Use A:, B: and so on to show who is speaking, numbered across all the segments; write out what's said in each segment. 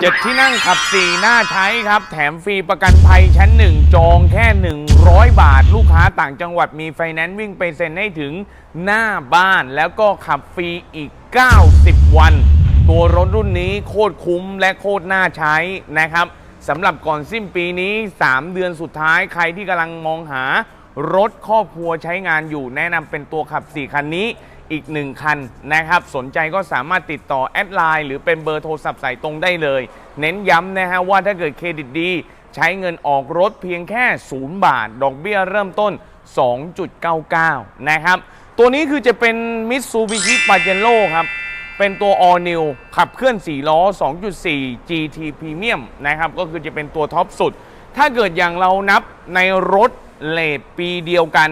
A: เจ็ดที่นั่งขับ4หน้าใช้ครับ แถมฟรีประกันภัยชั้น1จองแค่ 100 บาท ลูกค้าต่างจังหวัดมีไฟแนนซ์วิ่งไปเซ็นให้ถึงหน้าบ้านแล้วก็ขับฟรีอีก 90 วัน ตัวรถรุ่นนี้โคตรคุ้มและโคตรน่าใช้นะครับสำหรับก่อนสิ้นปีนี้ 3 เดือนสุดท้ายใครที่กำลังมองหารถครอบครัวใช้งานอยู่แนะนำเป็นตัวขับ 4 คันนี้ อีกหนึ่งคันนะครับ สนใจก็สามารถติดต่อแอดไลน์หรือเป็นเบอร์โทรศัพท์สายตรงได้เลย เน้นย้ำนะฮะว่าถ้าเกิดเครดิตดี ใช้เงินออกรถเพียงแค่ 0 บาท ดอกเบี้ยเริ่มต้น 2.99 นะครับ ตัวนี้คือจะเป็น Mitsubishi Pajero ครับเป็นตัว All New ขับเคลื่อน 4 ล้อ 2.4 GT Premium นะครับ ก็คือจะเป็นตัวท็อปสุด ถ้าเกิดอย่างเรานับในรถเลทปีเดียวกัน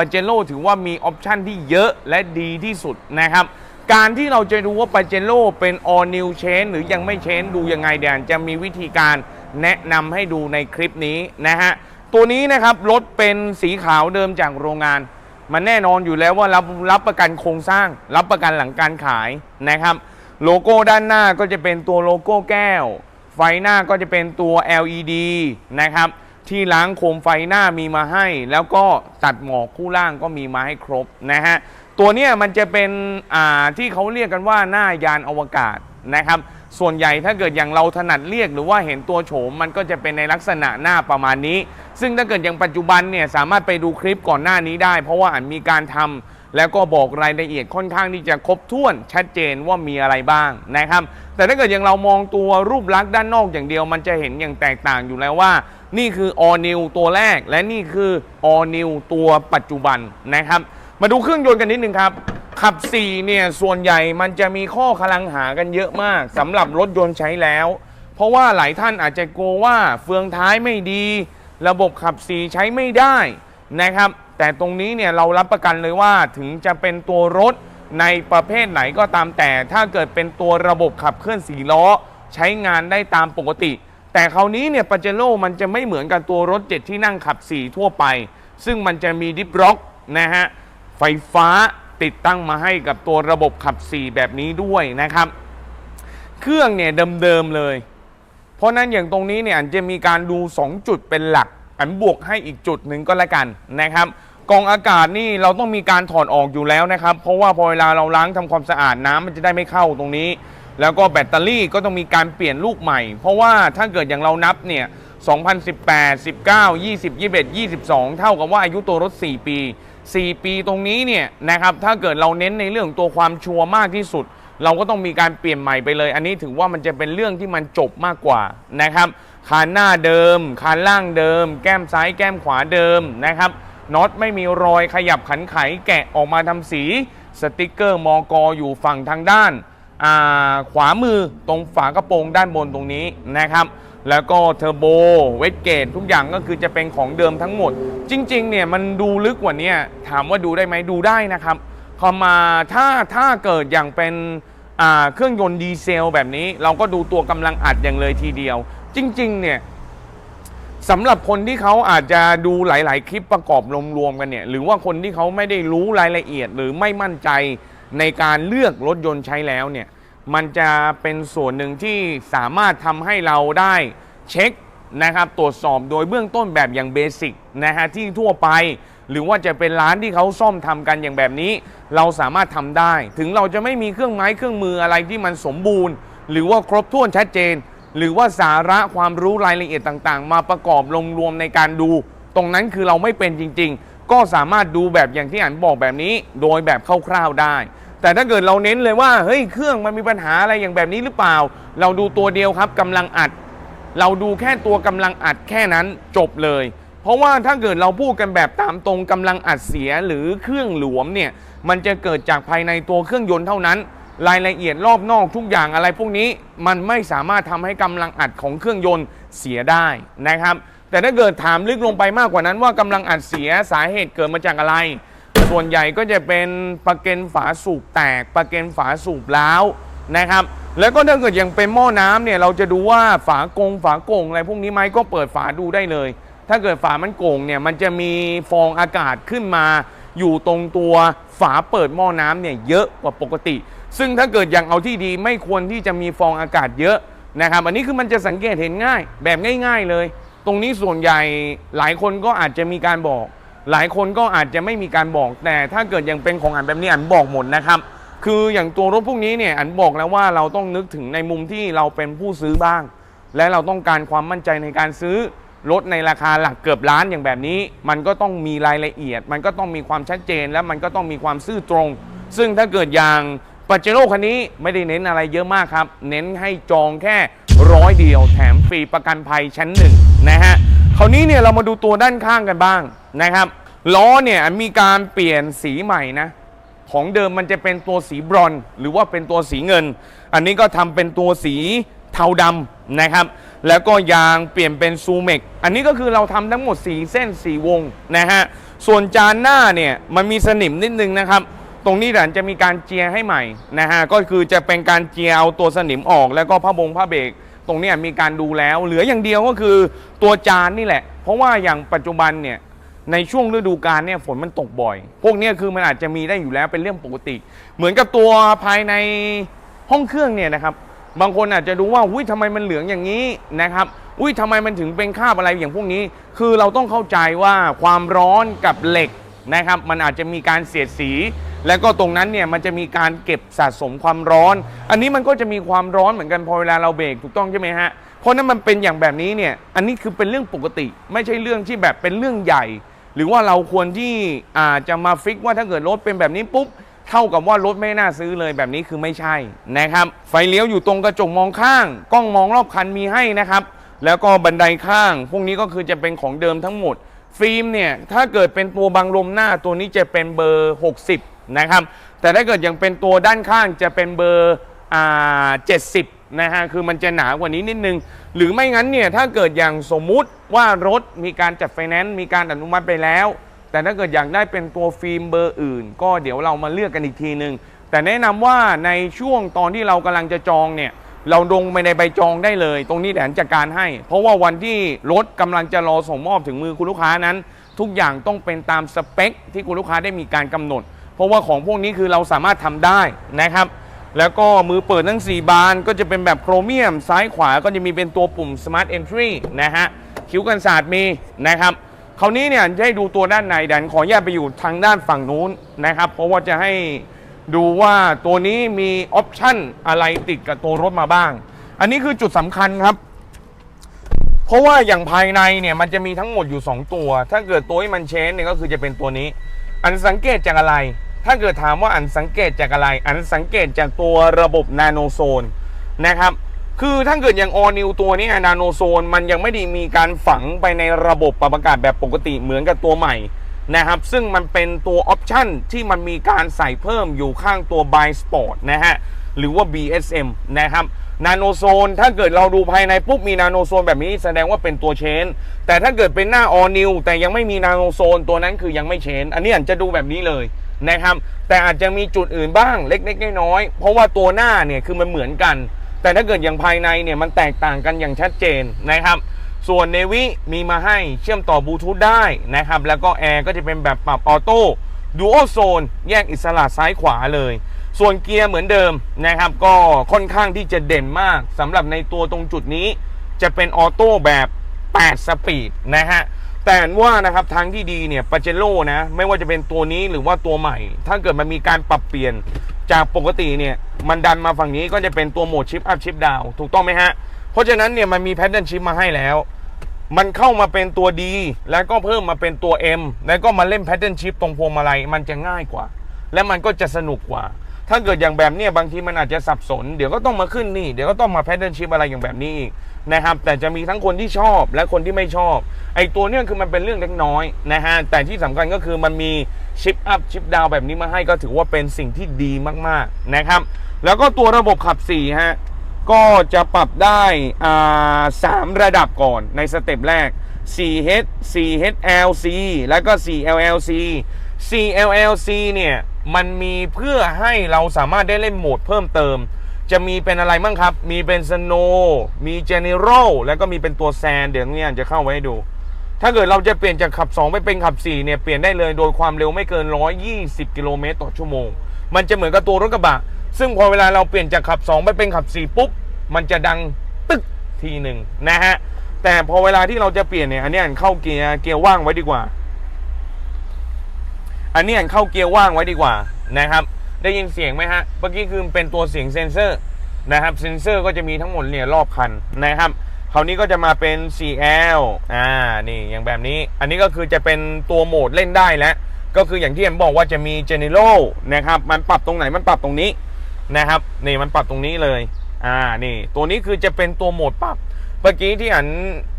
A: ปาเจโ o ถือว่ามีออปชันที่เยอะและดีที่สุดนะครับ การที่เราจะดูว่าปาเจโ o เป็น all new chain หรือยังไม่ chain ดูยังไงเดี๋ยวจะมีวิธีการแนะนำให้ดูในคลิปนี้นะฮะ ตัวนี้นะครับรถเป็นสีขาวเดิมจากโรงงาน มันแน่นอนอยู่แล้วว่ารับรับประกันโครงสร้าง รับประกันหลังการขายนะครับ โลโก้ด้านหน้าก็จะเป็นตัวโลโก้แก้ว ไฟหน้าก็จะเป็นตัว LED นะครับ ที่ล้างโคมไฟหน้ามีมาให้ แล้วก็ตัดหมอกคู่ล่างก็มีมาให้ครบนะฮะตัวเนี้ยมันจะเป็นอ่าที่เขาเรียกกันว่าหน้ายานอวกาศนะครับ ส่วนใหญ่ถ้าเกิดอย่างเราถนัดเรียกหรือว่าเห็นตัวโฉมมันก็จะเป็นในลักษณะหน้าประมาณนี้ ซึ่งถ้าเกิดอย่างปัจจุบันเนี่ยสามารถไปดูคลิปก่อนหน้านี้ได้ เพราะว่าอันมีการทำแล้วก็บอกรายละเอียดค่อนข้างที่จะครบถ้วนชัดเจนว่ามีอะไรบ้างนะครับ แต่ถ้าเกิดอย่างเรามองตัวรูปลักษณ์ด้านนอกอย่างเดียว มันจะเห็นอย่างแตกต่างอยู่แล้วว่า นี่คือ all new ตัวแรก และนี่คือ all new ตัวปัจจุบันนะครับ มาดูเครื่องยนต์กันนิดนึงครับ ขับ 4 เนี่ย ส่วนใหญ่มันจะมีข้อคลังหากันเยอะมากสำหรับรถยนต์ใช้แล้ว เพราะว่าหลายท่านอาจจะกลัวว่าเฟืองท้ายไม่ดี ระบบขับ 4 ใช้ไม่ได้นะครับ แต่ตรงนี้เนี่ยเรารับประกันเลยว่าถึงจะเป็นตัวรถในประเภทไหนก็ตามแต่ ถ้าเกิดเป็นตัวระบบขับเคลื่อน4ล้อ ใช้งานได้ตามปกติ แต่คราวนี้เนี่ยปาเจโร่มันจะไม่เหมือนกับตัวรถ7ที่นั่งขับ 4 ทั่วไป ซึ่งมันจะมีดิฟร็อกนะฮะไฟฟ้าติดตั้งมาให้กับตัวระบบขับ 4 แบบนี้ด้วยนะครับ เครื่องเนี่ยเดิมๆเลย เพราะนั้นอย่างตรงนี้เนี่ยอันจะมีการดู 2 จุดเป็นหลัก อันบวกให้อีกจุดหนึ่งก็แล้วกันนะครับกองอากาศนี่เราต้องมีการถอดออกอยู่แล้วนะครับ เพราะว่าพอเวลาเราล้างทำความสะอาดน้ำมันจะได้ไม่เข้าตรงนี้ แล้วก็แบตเตอรี่ก็ต้องมีการเปลี่ยนลูกใหม่ เพราะว่าถ้าเกิดอย่างเรานับเนี่ย 2018 19 20 21 22 เท่ากับว่าอายุตัวรถ 4 ปี 4 ปีตรงนี้เนี่ยนะครับ ถ้าเกิดเราเน้นในเรื่องตัวความชัวร์มากที่สุด เราก็ต้องมีการเปลี่ยนใหม่ไปเลย อันนี้ถือว่ามันจะเป็นเรื่องที่มันจบมากกว่านะครับ คานหน้าเดิม คานล่างเดิม แก้มซ้ายแก้มขวาเดิมนะครับน็อตไม่มีรอยขยับขันไขแกะออกมาทำสี สติกเกอร์มอกออยู่ฝั่งทางด้าน ขวามือตรงฝากระโปรงด้านบนตรงนี้นะครับ แล้วก็เทอร์โบเวทเกตทุกอย่างก็คือจะเป็นของเดิมทั้งหมด จริง ๆ เนี่ยมันดูลึกกว่านี้ถามว่าดูได้ไหมดูได้นะครับพอมาถ้าถ้าเกิดอย่างเป็นเครื่องยนต์ดีเซลแบบนี้ เราก็ดูตัวกำลังอัดอย่างเลยทีเดียว จริง ๆ เนี่ยสำหรับคนที่เขาอาจจะดูหลาย ๆ คลิปประกอบรวมๆกันเนี่ย หรือว่าคนที่เขาไม่ได้รู้รายละเอียดหรือไม่มั่นใจ ในการเลือกรถยนต์ใช้แล้วเนี่ยมันจะเป็นส่วนหนึ่งที่สามารถทำให้เราได้เช็คนะครับตรวจสอบโดยเบื้องต้นแบบอย่างเบสิกนะฮะที่ทั่วไป หรือว่าจะเป็นร้านที่เขาซ่อมทำกันอย่างแบบนี้ เราสามารถทำได้ ถึงเราจะไม่มีเครื่องไม้เครื่องมืออะไรที่มันสมบูรณ์ หรือว่าครบถ้วนชัดเจน หรือว่าสาระความรู้รายละเอียดต่างๆ มาประกอบลงรวมในการดู ตรงนั้นคือเราไม่เป็นจริง ๆ ก็สามารถดูแบบอย่างที่อันบอกแบบนี้ โดยแบบคร่าวๆได้ แต่ถ้าเกิดเราเน้นเลยว่าเฮ้ยเครื่องมันมีปัญหาอะไรอย่างแบบนี้หรือเปล่า เราดูตัวเดียวครับกำลังอัด เราดูแค่ตัวกำลังอัดแค่นั้นจบเลย เพราะว่าถ้าเกิดเราพูดกันแบบตามตรงกำลังอัดเสียหรือเครื่องหลวมเนี่ยมันจะเกิดจากภายในตัวเครื่องยนต์เท่านั้น รายละเอียดรอบนอกทุกอย่างอะไรพวกนี้มันไม่สามารถทำให้กำลังอัดของเครื่องยนต์เสียได้นะครับ แต่ถ้าเกิดถามลึกลงไปมากกว่านั้นว่ากำลังอัดเสียสาเหตุเกิดมาจากอะไร ส่วนใหญ่ก็จะเป็นประเก็นฝาสูบแตกประเก็นฝาสูบล้าวนะครับ แล้วก็ถ้าเกิดยังเป็นหม้อน้ำเนี่ยเราจะดูว่าฝากงฝาโก่งอะไรพวกนี้ไหมก็เปิดฝาดูได้เลย ถ้าเกิดฝามันโก่งเนี่ยมันจะมีฟองอากาศขึ้นมา อยู่ตรงตัวฝาเปิดหม้อน้ำเนี่ยเยอะกว่าปกติ ซึ่งถ้าเกิดย่างเอาที่ดีไม่ควรที่จะมีฟองอากาศเยอะนะครับอันนี้คือมันจะสังเกตเห็นง่ายแบบง่าย ๆเลย ตรงนี้ส่วนใหญ่หลายคนก็อาจจะมีการบอก หลายคนก็อาจจะไม่มีการบอกแต่ถ้าเกิดยังเป็นของอันแบบนี้อันบอกหมดนะครับ คืออย่างตัวรถพวกนี้เนี่ยอันบอกแล้วว่าเราต้องนึกถึงในมุมที่เราเป็นผู้ซื้อบ้าง และเราต้องการความมั่นใจในการซื้อรถในราคาหลักเกือบล้านอย่างแบบนี้ มันก็ต้องมีรายละเอียด มันก็ต้องมีความชัดเจน และมันก็ต้องมีความซื่อตรง ซึ่งถ้าเกิดอย่างป a จ e โร่คันนี้ไม่ได้เน้นอะไรเยอะมากครับ เน้นให้จองแค่ร้อยเดียวแถมฟรีประกันภัยชั้นหนึ่งนะฮะ ราวนี้เนี่ยเรามาดูตัวด้านข้างกันบ้างนะครับล้อเนี่ยมีการเปลี่ยนสีใหม่นะของเดิมมันจะเป็นตัวสีบรอนหรือว่าเป็นตัวสีเงิน อันนี้ก็ทำเป็นตัวสีเทาดำนะครับ แล้วก็ยางเปลี่ยนเป็นซูเมกอันนี้ก็คือเราทำทั้งหมด 4 เส้น 4 วงนะฮะส่วนจานหน้าเนี่ยมันมีสนิมนิดนึงนะครับ ตรงนี้เดี๋ยวจะมีการเจียให้ใหม่นะฮะก็คือจะเป็นการเจียเอาตัวสนิมออกแล้วก็ผ้าบงผ้าเบรก ตรงนี้มีการดูแล้ว เหลืออย่างเดียวก็คือตัวจานนี่แหละ เพราะว่าอย่างปัจจุบันเนี่ยในช่วงฤดูกาลเนี่ยฝนมันตกบ่อย พวกนี้คือมันอาจจะมีได้อยู่แล้วเป็นเรื่องปกติ เหมือนกับตัวภายในห้องเครื่องเนี่ยนะครับ บางคนอาจจะดูว่าอุ้ยทำไมมันเหลืองอย่างนี้นะครับ อุ้ยทำไมมันถึงเป็นคราบอะไรอย่างพวกนี้ คือเราต้องเข้าใจว่าความร้อนกับเหล็ก นะครับ มันอาจจะมีการเสียดสี แล้วก็ตรงนั้นเนี่ยมันจะมีการเก็บสะสมความร้อน อันนี้มันก็จะมีความร้อนเหมือนกันพอเวลาเราเบรกถูกต้องใช่ไหมฮะ เพราะนั้นมันเป็นอย่างแบบนี้เนี่ย อันนี้คือเป็นเรื่องปกติ ไม่ใช่เรื่องที่แบบเป็นเรื่องใหญ่ หรือว่าเราควรที่อาจจะมาฟิกว่าถ้าเกิดรถเป็นแบบนี้ปุ๊บเท่ากับว่ารถไม่น่าซื้อเลยแบบนี้คือไม่ใช่นะครับ ไฟเลี้ยวอยู่ตรงกระจกมองข้าง กล้องมองรอบคันมีให้นะครับ แล้วก็บันไดข้าง พวกนี้ก็คือจะเป็นของเดิมทั้งหมด ฟิล์มเนี่ยถ้าเกิดเป็นตัวบังลมหน้าตัวนี้จะเป็นเบอร์ 60 นะครับ แต่ถ้าเกิดยังเป็นตัวด้านข้างจะเป็นเบอร์อ่า70นะฮะคือมันจะหนากว่านี้นิดนึง หรือไม่งั้นเนี่ยถ้าเกิดอย่างสมมุติว่ารถมีการจัดไฟแนนซ์มีการอนุมัติไปแล้ว แต่ถ้าเกิดอยากได้เป็นตัวฟิล์มเบอร์อื่น ก็เดี๋ยวเรามาเลือกกันอีกทีหนึ่งแต่แนะนำว่าในช่วงตอนที่เรากำลังจะจองเนี่ย เราลงไปในใบจองได้เลย ตรงนี้แดนจัดการให้ เพราะว่าวันที่รถกำลังจะรอส่งมอบถึงมือคุณลูกค้านั้น ทุกอย่างต้องเป็นตามสเปค ที่คุณลูกค้าได้มีการกำหนด เพราะว่าของพวกนี้คือเราสามารถทำได้นะครับ แล้วก็มือเปิดทั้ง 4 บานก็จะเป็นแบบโครเมียม ซ้ายขวาก็จะมีเป็นตัวปุ่ม Smart Entry นะฮะคิ้วกันศาสตร์มีนะครับคราวนี้เนี่ยจะให้ดูตัวด้านในแดนขอแยกไปอยู่ทางด้านฝั่งนู้นนะครับ เพราะว่าจะให้ ดูว่าตัวนี้มีออปชั่นอะไรติดกับตัวรถมาบ้าง อันนี้คือจุดสำคัญครับ เพราะว่าอย่างภายในเนี่ยมันจะมีทั้งหมดอยู่ 2 ตัว ถ้าเกิดตัวที่มันเชนเนี่ยก็คือจะเป็นตัวนี้ อันสังเกตจากอะไร ถ้าเกิดถามว่าอันสังเกตจากอะไร อันสังเกตจากตัวระบบนาโนโซนนะครับคือถ้าเกิดอย่างออนิวตัวนี้นาโนโซนมันยังไม่ได้มีการฝังไปในระบบปรับอากาศแบบปกติเหมือนกับตัวใหม่ นะครับ ซึ่งมันเป็นตัวออปชันที่มันมีการใส่เพิ่มอยู่ข้างตัว By Sport นะฮะ หรือว่า BSM นะครับนาโนโซนถ้าเกิดเราดูภายในปุ๊บมีนาโนโซนแบบนี้แสดงว่าเป็นตัวเชน แต่ถ้าเกิดเป็นหน้าออนิวแต่ยังไม่มีนาโนโซนตัวนั้นคือยังไม่เชน อันนี้อาจจะดูแบบนี้เลยนะครับ แต่อาจจะมีจุดอื่นบ้างเล็กๆน้อยๆเพราะว่าตัวหน้าเนี่ยคือมันเหมือนกัน แต่ถ้าเกิดอย่างภายในเนี่ยมันแตกต่างกันอย่างชัดเจนนะครับ ส่วนเนวิมีมาให้เชื่อมต่อบลูทูธได้นะครับ แล้วก็แอร์ก็จะเป็นแบบปรับออโต้ดูโอโซนแยกอิสระซ้ายขวาเลย ส่วนเกียร์เหมือนเดิมนะครับ ก็ค่อนข้างที่จะเด่นมากสำหรับในตัวตรงจุดนี้ จะเป็นออโต้แบบ 8 สปีดนะฮะแต่ว่านะครับทางที่ดีเนี่ยปาเจโร่นะไม่ว่าจะเป็นตัวนี้หรือว่าตัวใหม่ ถ้าเกิดมันมีการปรับเปลี่ยนจากปกติเนี่ยมันดันมาฝั่งนี้ก็จะเป็นตัวโหมดชิปอัพชิปดาวถูกต้องไหมฮะ เพราะฉะนั้นเนี่ยมันมีแพทเทิร์นชิปมาให้แล้ว มันเข้ามาเป็นตัวดี แล้วก็เพิ่มมาเป็นตัว M แล้วก็มาเล่นแพทเทิร์นชิปตรงพวงมาลัยมันจะง่ายกว่า และมันก็จะสนุกกว่า ถ้าเกิดอย่างแบบเนี้ยบางทีมันอาจจะสับสน เดี๋ยวก็ต้องมาขึ้นนี่ เดี๋ยวก็ต้องมาแพทเทิร์นชิปอะไรอย่างแบบนี้อีกนะครับ แต่จะมีทั้งคนที่ชอบและคนที่ไม่ชอบ ไอตัวเนี้ยคือมันเป็นเรื่องเล็กน้อยนะฮะ แต่ที่สำคัญก็คือมันมีชิปอัพชิปดาวแบบนี้มาให้ก็ถือว่าเป็นสิ่งที่ดีมากๆนะครับ แล้วก็ตัวระบบขับ4ฮะ ก็จะปรับได้อ่าสามระดับก่อนในสเต็ปแรก 4H 4HLC แล้วก็ 4LLC 4LLC เนี่ย มันมีเพื่อให้เราสามารถได้เล่นโหมดเพิ่มเติม จะมีเป็นอะไรบ้างครับ มีเป็น Snow มี General แล้วก็มีเป็นตัวแซน เดี๋ยวเนี่ยจะเข้าไว้ให้ดู ถ้าเกิดเราจะเปลี่ยนจากขับ 2 ไปเป็นขับ 4 เนี่ย เปลี่ยนได้เลยโดยความเร็วไม่เกิน 120 กิโลเมตรต่อชั่วโมง มันจะเหมือนกับตัวรถกระบะ ซึ่งพอเวลาเราเปลี่ยนจากขับ 2 ไปเป็นขับ 4 ปุ๊บ มันจะดังตึกทีหนึ่งนะฮะ แต่พอเวลาที่เราจะเปลี่ยนเนี่ย อันนี้อันเข้าเกียร์เกียร์ว่างไว้ดีกว่า อันนี้อันเข้าเกียร์ว่างไว้ดีกว่านะครับ ได้ยินเสียงไหมฮะ เมื่อกี้คือเป็นตัวเสียงเซนเซอร์นะครับ เซนเซอร์ก็จะมีทั้งหมดเนี่ยรอบคันนะครับคราวนี้ก็จะมาเป็น CL อ่า นี่อย่างแบบนี้ อันนี้ก็คือจะเป็นตัวโหมดเล่นได้แล้ว ก็คืออย่างที่ผมบอกว่าจะมี General นะครับ มันปรับตรงไหน มันปรับตรงนี้ นะครับนี่มันปรับตรงนี้เลยอ่านี่ตัวนี้คือจะเป็นตัวโหมดปรับเมื่อกี้ที่อัน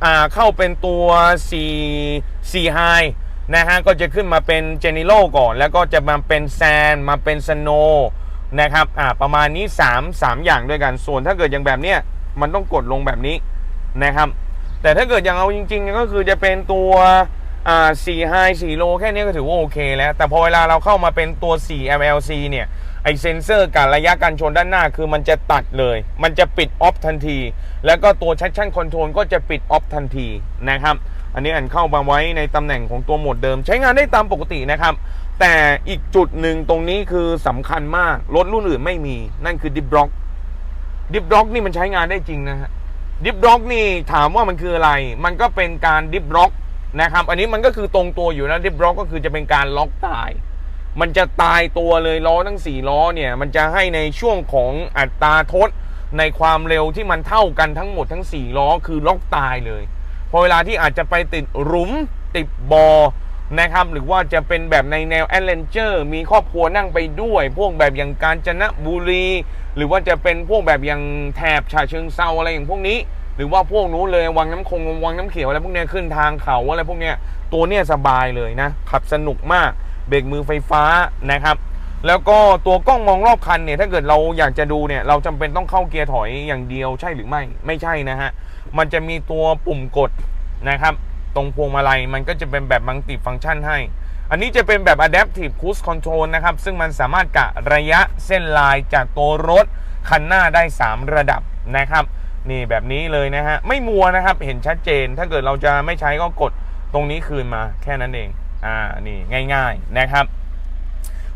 A: อ่าเข้าเป็นตัว C C High นะฮะก็จะขึ้นมาเป็น Genero ก่อน แล้วก็จะมาเป็น Sand มาเป็น Snow นะครับอ่าประมาณนี้ 3 3 อย่างด้วยกันส่วนถ้าเกิดอย่างแบบเนี้ยมันต้องกดลงแบบนี้นะครับ แต่ถ้าเกิดอย่างเอาจริง ๆ ก็คือจะเป็นตัวอ่า4 High 4 Low แค่นี้ก็ถือว่าโอเคแล้ว แต่พอเวลาเราเข้ามาเป็นตัว 4 MLC เนี่ย ไอเซนเซอร์การระยะการชนด้านหน้าคือมันจะตัดเลย มันจะปิดออฟทันที แล้วก็ตัว traction control ก็จะปิดออฟทันทีนะครับ อันนี้อันเข้ามาไว้ในตำแหน่งของตัวโหมดเดิม ใช้งานได้ตามปกตินะครับ แต่อีกจุดหนึ่งตรงนี้คือสำคัญมาก รถรุ่นอื่นไม่มี นั่นคือดิฟบล็อก ดิฟบล็อกนี่มันใช้งานได้จริงนะฮะ ดิฟบล็อกนี่ถามว่ามันคืออะไร มันก็เป็นการดิฟบล็อกนะครับ อันนี้มันก็คือตรงตัวอยู่นะ ดิฟบล็อกก็คือจะเป็นการล็อกตาย มันจะตายตัวเลยล้อทั้ง 4 ล้อเนี่ย มันจะให้ในช่วงของอัตราทดในความเร็วที่มันเท่ากันทั้งหมดทั้ง 4 ล้อคือล็อกตายเลยพอเวลาที่อาจจะไปติดหลุมติดบอนะครับ หรือว่าจะเป็นแบบในแนวแอดเวนเจอร์มีครอบครัวนั่งไปด้วย พวกแบบอย่างกาญจนบุรี หรือว่าจะเป็นพวกแบบอย่างแถบฉะเชิงเซาอะไรอย่างพวกนี้ หรือว่าพวกนู้นเลยวังน้ำคงวังน้ำเขียวอะไรพวกเนี้ยขึ้นทางเขาอะไรพวกเนี้ยตัวเนี้ยสบายเลยนะขับสนุกมาก เบรกมือไฟฟ้านะครับ แล้วก็ตัวกล้องมองรอบคันเนี่ยถ้าเกิดเราอยากจะดูเนี่ยเราจำเป็นต้องเข้าเกียร์ถอยอย่างเดียวใช่หรือไม่ไม่ใช่นะฮะมันจะมีตัวปุ่มกดนะครับ ตรงพวงมาลัยมันก็จะเป็นแบบมัลติฟังก์ชันให้ อันนี้จะเป็นแบบ Adaptive Cruise Control นะครับ ซึ่งมันสามารถกะระยะเส้นลายจากตัวรถคันหน้าได้ 3 ระดับนะครับ นี่แบบนี้เลยนะฮะ ไม่มัวนะครับเห็นชัดเจน ถ้าเกิดเราจะไม่ใช้ก็กดตรงนี้คืนมาแค่นั้นเอง อ่านี่ง่ายๆนะครับ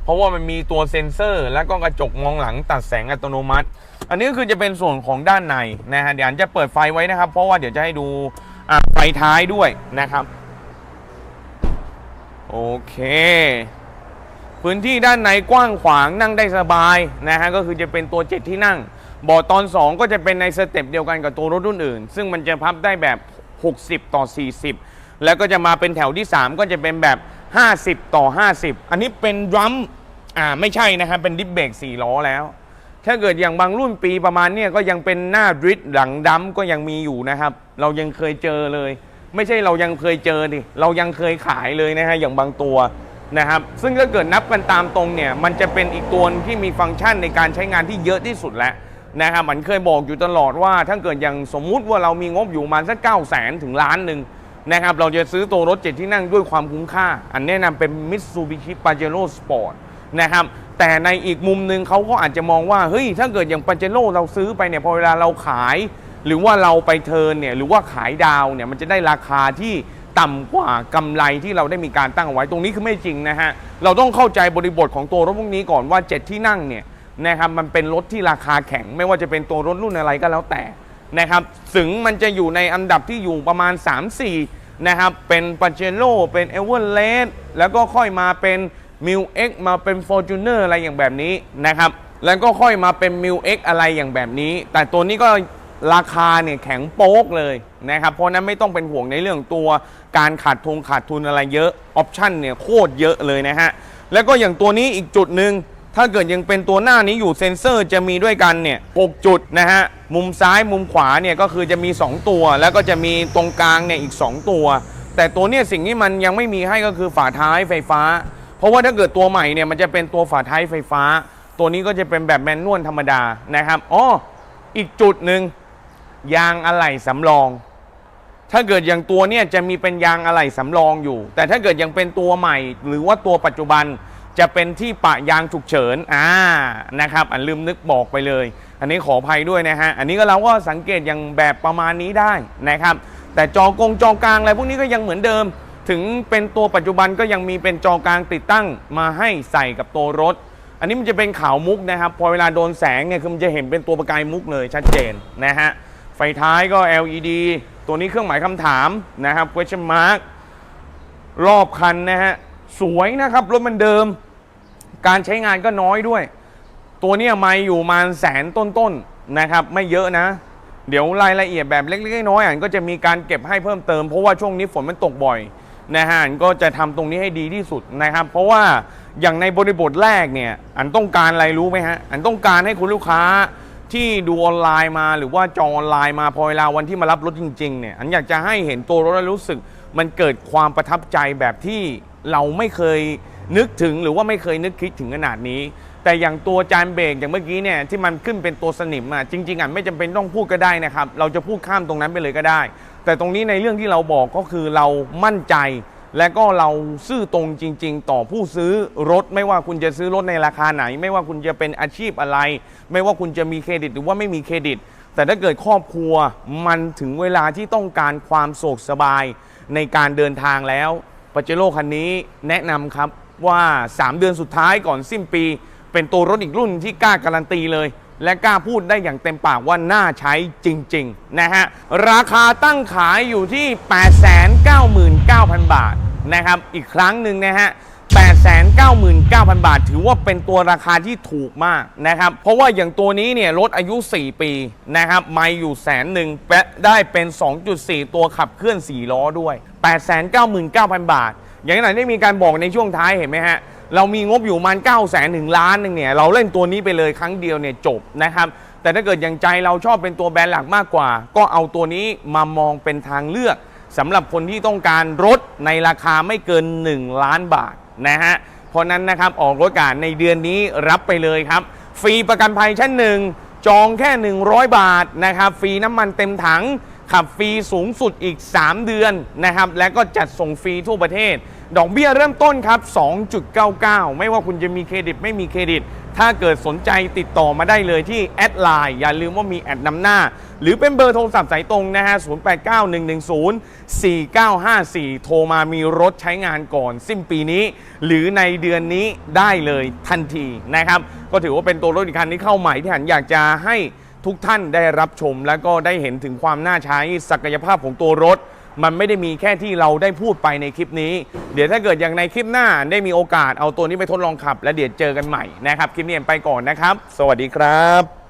A: เพราะว่ามันมีตัวเซ็นเซอร์ แล้วก็กระจกมองหลังตัดแสงอัตโนมัติ อันนี้ก็คือจะเป็นส่วนของด้านในนะฮะเดี๋ยวจะเปิดไฟไว้นะครับ เพราะว่าเดี๋ยวจะให้ดูไฟท้ายด้วยนะครับ โอเคพื้นที่ด้านในกว้างขวางนั่งได้สบายนะฮะก็คือจะเป็นตัว 7 ที่นั่งเบาะตอน 2 ก็จะเป็นในสเต็ปเดียวกันกับตัวรถรุ่นอื่น ซึ่งมันจะพับได้แบบ 60 ต่อ 40 แล้วก็จะมาเป็นแถวที่ 3 ก็จะเป็นแบบ 50 ต่อ 50 อันนี้เป็นดรัมอ่าไม่ใช่นะครับเป็นดิฟเบรก4ล้อแล้ว ถ้าเกิดอย่างบางรุ่นปีประมาณเนี้ยก็ยังเป็นหน้าดริฟหลังดัมก็ยังมีอยู่นะครับ เรายังเคยเจอเลย ไม่ใช่เรายังเคยเจอดิเรายังเคยขายเลยนะฮะอย่างบางตัวนะครับ ซึ่งถ้าเกิดนับกันตามตรงเนี่ย มันจะเป็นอีกตัวที่มีฟังก์ชันในการใช้งานที่เยอะที่สุดแล้วนะครับมันเคยบอกอยู่ตลอดว่าถ้าเกิดอย่างสมมุติว่าเรามีงบอยู่ประมาณสักเก้าแสนถึงล้านหนึ่ง นะครับเราจะซื้อตัวรถเจ็ดที่นั่งด้วยความคุ้มค่า อันแนะนำเป็น Mitsubishi Pajero Sport นะครับแต่ในอีกมุมหนึ่งเขาก็อาจจะมองว่าเฮ้ยถ้าเกิดอย่างปาเจโร่เราซื้อไปเนี่ยพอเวลาเราขาย หรือว่าเราไปเทิร์นเนี่ยหรือว่าขายดาวเนี่ยมันจะได้ราคาที่ต่ำกว่ากำไรที่เราได้มีการตั้งไว้ตรงนี้คือไม่จริงนะฮะเราต้องเข้าใจบริบทของตัวรถพวกนี้ก่อนว่า 7 ที่นั่งเนี่ยนะครับมันเป็นรถที่ราคาแข็ง ไม่ว่าจะเป็นตัวรถรุ่นอะไรก็แล้วแต่นะครับถึงมันจะอยู่ในอันดับที่อยู่ประมาณ 3-4 นะครับ เป็นปาเจโร่เป็นเอเวอร์เลสแล้วก็ค่อยมาเป็นมิวเอ็กมาเป็น f o r t u n e r อะไรอย่างแบบนี้นะครับ แล้วก็ค่อยมาเป็นมิวเอ็กอะไรอย่างแบบนี้ แต่ตัวนี้ก็ราคาเนี่ยแข็งโป๊กเลยนะครับ เพราะฉะนั้นไม่ต้องเป็นห่วงในเรื่องตัวการขาดทุนขาดทุนอะไรเยอะ ออปชั่นเนี่ยโคตรเยอะเลยนะฮะ แล้วก็อย่างตัวนี้อีกจุดหนึ่ง ถ้าเกิดยังเป็นตัวหน้านี้อยู่เซ็นเซอร์จะมีด้วยกันเนี่ย6จุดนะฮะ มุมซ้ายมุมขวาเนี่ยก็คือจะมี 2 ตัว แล้วก็จะมีตรงกลางเนี่ยอีก 2 ตัว แต่ตัวเนี่ยสิ่งที่มันยังไม่มีให้ก็คือฝาท้ายไฟฟ้า เพราะว่าถ้าเกิดตัวใหม่เนี่ยมันจะเป็นตัวฝาท้ายไฟฟ้า ตัวนี้ก็จะเป็นแบบแมนนวลธรรมดานะครับอ๋ออีกจุดหนึ่งยางอะไหล่สำรองถ้าเกิดอย่างตัวเนี่ยจะมีเป็นยางอะไหล่สำรองอยู่ แต่ถ้าเกิดยังเป็นตัวใหม่ หรือว่าตัวปัจจุบัน จะเป็นที่ปะยางฉุกเฉินอ่านะครับอันลืมนึกบอกไปเลย อันนี้ขออภัยด้วยนะฮะอันนี้ก็เราก็สังเกตอย่างแบบประมาณนี้ได้นะครับ แต่จอกงจอกลางอะไรพวกนี้ก็ยังเหมือนเดิม ถึงเป็นตัวปัจจุบันก็ยังมีเป็นจอกลางติดตั้งมาให้ใส่กับตัวรถ อันนี้มันจะเป็นขาวมุกนะครับ พอเวลาโดนแสงเนี่ยคือมันจะเห็นเป็นตัวประกายมุกเลยชัดเจนนะฮะไฟท้ายก็ LED ตัวนี้เครื่องหมายคำถามนะครับ question mark รอบคันนะฮะสวยนะครับรถมันเดิม การใช้งานก็น้อยด้วย ตัวเนี้ยไม่อยู่มาแสนต้นๆนะครับ ไม่เยอะนะ เดี๋ยวรายละเอียดแบบเล็กๆน้อยๆอันก็จะมีการเก็บให้เพิ่มเติมเพราะว่าช่วงนี้ฝนมันตกบ่อยนะฮะอันก็จะทำตรงนี้ให้ดีที่สุดนะครับ เพราะว่าอย่างในบริบทแรกเนี่ย อันต้องการอะไรรู้ไหมฮะอันต้องการให้คุณลูกค้าที่ดูออนไลน์มาหรือว่าจองออนไลน์มาพอเวลาวันที่มารับรถจริงๆเนี่ยอันอยากจะให้เห็นตัวรถแล้วรู้สึก มันเกิดความประทับใจแบบที่เราไม่เคย นึกถึงหรือว่าไม่เคยนึกคิดถึงขนาดนี้ แต่อย่างตัวจานเบรกอย่างเมื่อกี้เนี่ยที่มันขึ้นเป็นตัวสนิมอะจริงๆอะไม่จำเป็นต้องพูดก็ได้นะครับเราจะพูดข้ามตรงนั้นไปเลยก็ได้ แต่ตรงนี้ในเรื่องที่เราบอกก็คือเรามั่นใจ และก็เราซื่อตรงจริง ๆ ต่อผู้ซื้อรถ ไม่ว่าคุณจะซื้อรถในราคาไหน ไม่ว่าคุณจะเป็นอาชีพอะไร ไม่ว่าคุณจะมีเครดิตหรือว่าไม่มีเครดิต แต่ถ้าเกิดครอบครัวมันถึงเวลาที่ต้องการความโศกสบายในการเดินทางแล้วปเจโร่คันนี้แนะนำครับ ว่า 3 เดือนสุดท้ายก่อนสิ้นปี เป็นตัวรถอีกรุ่นที่กล้าการันตีเลย และกล้าพูดได้อย่างเต็มปากว่าน่าใช้จริง ๆ นะฮะ ราคาตั้งขายอยู่ที่ 899,000 บาทนะครับ อีกครั้งหนึ่งนะฮะ899,000 บาท ถือว่าเป็นตัวราคาที่ถูกมากนะครับ เพราะว่าอย่างตัวนี้เนี่ยรถอายุ 4 ปีนะครับ ไม่อยู่แสนหนึ่งและได้เป็น 2.4 ตัวขับเคลื่อน 4 ล้อด้วย 899,000 บาท อย่างนั้นได้มีการบอกในช่วงท้ายเห็นไหมฮะเรามีงบอยู่ประมัน9 0 0 0 0ถึงล้านหนึงเนี่ยเราเล่นตัวนี้ไปเลยครั้งเดียวเนี่ยจบนะครับแต่ถ้าเกิดอย่างใจเราชอบเป็นตัวแบรนด์หลักมากกว่า ก็เอาตัวนี้มามองเป็นทางเลือกสำหรับคนที่ต้องการรถในราคาไม่เกิน 1 ล้านบาทนะฮะเพราะนั้นนะครับออกรถการในเดือนนี้รับไปเลยครับ ฟรีประกันภัยชั้นหนึ่งจองแค่ 100 บาทนะครับฟรีน้ำมันเต็มถังขับฟรีสูงสุดอีก 3 เดือนนะครับและก็จัดส่งฟรีทั่วประเทศ ดอกเบี้ยเริ่มต้นครับ 2.99 ไม่ว่าคุณจะมีเครดิตไม่มีเครดิต ถ้าเกิดสนใจติดต่อมาได้เลยที่แอดไลน์อย่าลืมว่ามีแอดนำหน้า หรือเป็นเบอร์โทรศัพท์สายตรงนะฮะ 0891104954 โทรมามีรถใช้งานก่อนสิ้นปีนี้ หรือในเดือนนี้ได้เลยทันทีนะครับ ก็ถือว่าเป็นตัวรถอีกคันที่เข้าใหม่ที่หันอยากจะให้ทุกท่านได้รับชม แล้วก็ได้เห็นถึงความน่าใช้ศักยภาพของตัวรถ มันไม่ได้มีแค่ที่เราได้พูดไปในคลิปนี้ เดี๋ยวถ้าเกิดอย่างในคลิปหน้าได้มีโอกาสเอาตัวนี้ไปทดลองขับ และเดี๋ยวเจอกันใหม่นะครับ คลิปนี้ไปก่อนนะครับ สวัสดีครับ